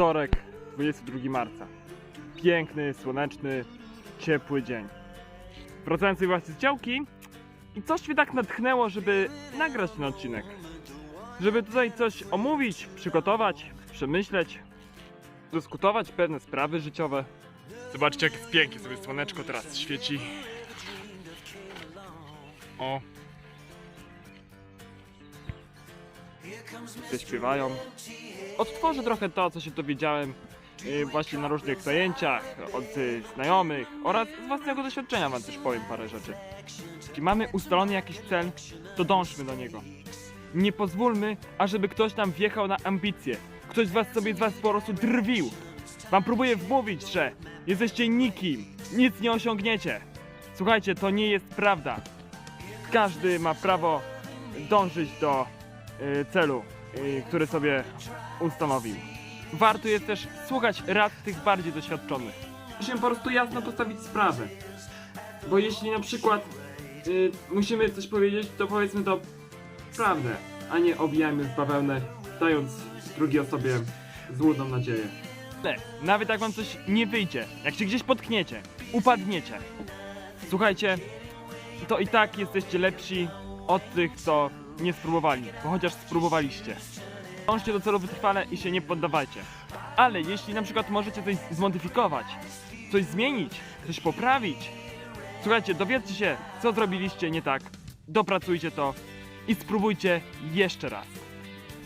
Wtorek, 22 marca. Piękny, słoneczny, ciepły dzień. Wracałem sobie właśnie z działki i coś mnie tak natchnęło, żeby nagrać ten odcinek. Żeby tutaj coś omówić, przygotować, przemyśleć, dyskutować pewne sprawy życiowe. Zobaczcie, jak jest pięknie sobie słoneczko teraz świeci. O. Ludzie śpiewają. Odtworzę trochę to, co się dowiedziałem y, właśnie na różnych zajęciach, od y, znajomych oraz z własnego doświadczenia wam też powiem parę rzeczy. Jeśli mamy ustalony jakiś cel, to dążmy do niego. Nie pozwólmy, ażeby ktoś nam wjechał na ambicje. Ktoś was sobie z was po prostu drwił. Wam próbuje wmówić, że jesteście nikim, nic nie osiągniecie. Słuchajcie, to nie jest prawda. Każdy ma prawo dążyć do celu, y, który sobie ustanowił. Warto jest też słuchać rad tych bardziej doświadczonych. Musimy po prostu jasno postawić sprawę. Bo jeśli na przykład y, musimy coś powiedzieć, to powiedzmy to prawdę, a nie obijajmy w bawełnę, dając drugiej osobie złudną nadzieję. Ale nawet jak wam coś nie wyjdzie, jak się gdzieś potkniecie, upadniecie, słuchajcie, to i tak jesteście lepsi od tych, co nie spróbowali, bo chociaż spróbowaliście. Dążcie do celu wytrwale i się nie poddawajcie. Ale jeśli na przykład możecie coś zmodyfikować, coś zmienić, coś poprawić, słuchajcie, dowiedzcie się, co zrobiliście nie tak, dopracujcie to i spróbujcie jeszcze raz.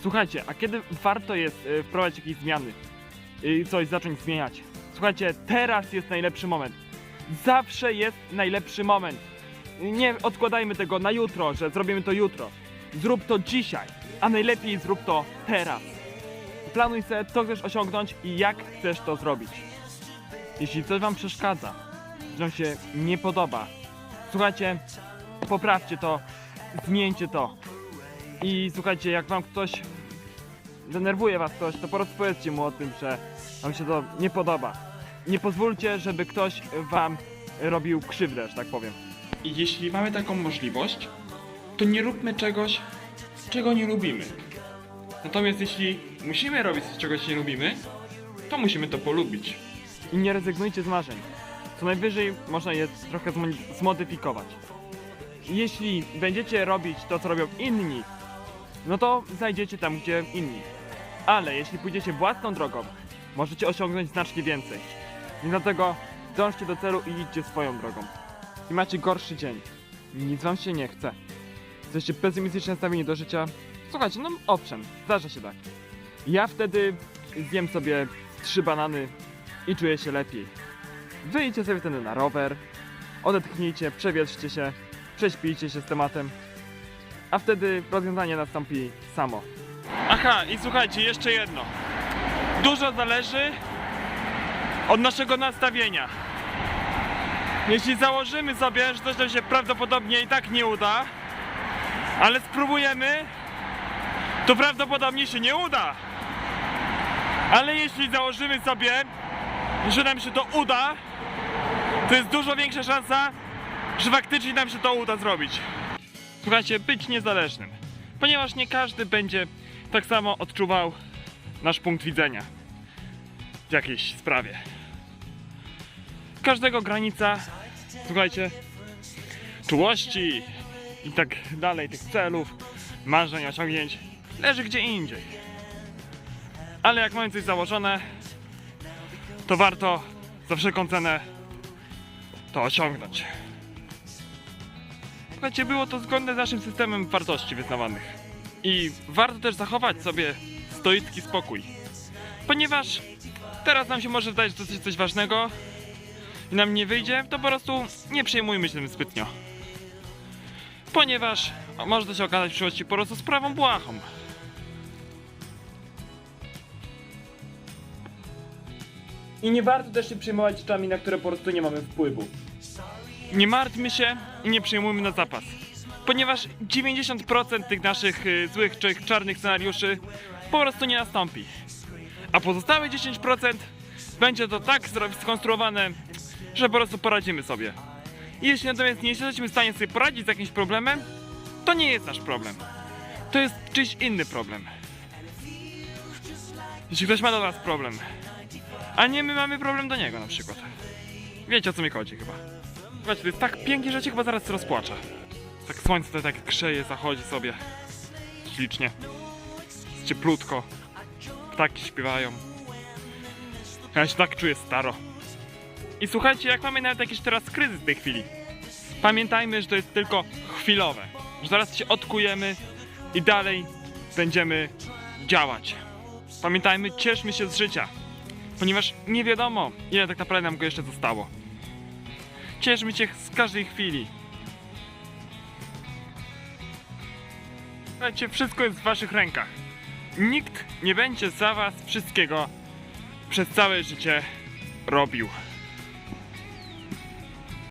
Słuchajcie, a kiedy warto jest y, wprowadzić jakieś zmiany coś zacząć zmieniać? Słuchajcie, teraz jest najlepszy moment. Zawsze jest najlepszy moment. Nie odkładajmy tego na jutro, że zrobimy to jutro. Zrób to dzisiaj, a najlepiej zrób to teraz. Planuj sobie, co chcesz osiągnąć i jak chcesz to zrobić. Jeśli coś wam przeszkadza, że się nie podoba, słuchajcie, poprawcie to, zmieńcie to. I słuchajcie, jak wam ktoś denerwuje was ktoś, to po prostu powiedzcie mu o tym, że wam się to nie podoba. Nie pozwólcie, żeby ktoś wam robił krzywdę, że tak powiem. I jeśli mamy taką możliwość, to nie róbmy czegoś, czego nie lubimy. Natomiast jeśli musimy robić coś, czegoś nie lubimy, to musimy to polubić. I nie rezygnujcie z marzeń. Co najwyżej można je trochę zmo- zmodyfikować. Jeśli będziecie robić to, co robią inni, no to zajdziecie tam, gdzie inni. Ale jeśli pójdziecie własną drogą, możecie osiągnąć znacznie więcej. I dlatego dążcie do celu i idźcie swoją drogą. I macie gorszy dzień. Nic wam się nie chce. Jesteście pesymistycznie nastawieni do życia. Słuchajcie, no owszem, zdarza się tak. Ja wtedy zjem sobie trzy banany i czuję się lepiej. Wyjdźcie sobie wtedy na rower, odetchnijcie, przewietrzcie się, prześpijcie się z tematem, a wtedy rozwiązanie nastąpi samo. Aha, i słuchajcie, jeszcze jedno. Dużo zależy od naszego nastawienia. Jeśli założymy sobie, że coś nam się prawdopodobnie i tak nie uda, ale spróbujemy, to prawdopodobnie się nie uda. Ale jeśli założymy sobie, że nam się to uda, to jest dużo większa szansa, że faktycznie nam się to uda zrobić. Słuchajcie, być niezależnym, ponieważ nie każdy będzie tak samo odczuwał nasz punkt widzenia w jakiejś sprawie. Każdego granica, słuchajcie, czułości i tak dalej, tych celów, marzeń, osiągnięć leży gdzie indziej. Ale jak mamy coś założone, to warto za wszelką cenę to osiągnąć. Słuchajcie, było to zgodne z naszym systemem wartości wyznawanych. I warto też zachować sobie stoicki spokój. Ponieważ teraz nam się może wydać, jest coś ważnego i nam nie wyjdzie, to po prostu nie przejmujmy się tym zbytnio. Ponieważ może to się okazać w przyszłości po prostu sprawą błahą. I nie warto też się przejmować rzeczami, na które po prostu nie mamy wpływu. Nie martwmy się i nie przejmujmy na zapas. Ponieważ 90% tych naszych y, złych czy czarnych scenariuszy po prostu nie nastąpi. A pozostałe 10% będzie to tak skonstruowane, że po prostu poradzimy sobie. Jeśli natomiast nie jesteśmy w stanie sobie poradzić z jakimś problemem, to nie jest nasz problem. To jest czyjś inny problem. Jeśli ktoś ma do nas problem, a nie my mamy problem do niego na przykład. Wiecie o co mi chodzi chyba. Słuchajcie, to jest tak pięknie, że cię chyba zaraz rozpłaczę. Tak słońce to tak krzeje, zachodzi sobie. Ślicznie. Jest cieplutko. Ptaki śpiewają. Ja się tak czuję staro. I słuchajcie, jak mamy nawet jakiś teraz kryzys w tej chwili. Pamiętajmy, że to jest tylko chwilowe. Że zaraz się odkujemy i dalej będziemy działać. Pamiętajmy, cieszmy się z życia. Ponieważ nie wiadomo, ile tak naprawdę nam go jeszcze zostało. Cieszmy się z każdej chwili. Słuchajcie, wszystko jest w waszych rękach. Nikt nie będzie za was wszystkiego przez całe życie robił.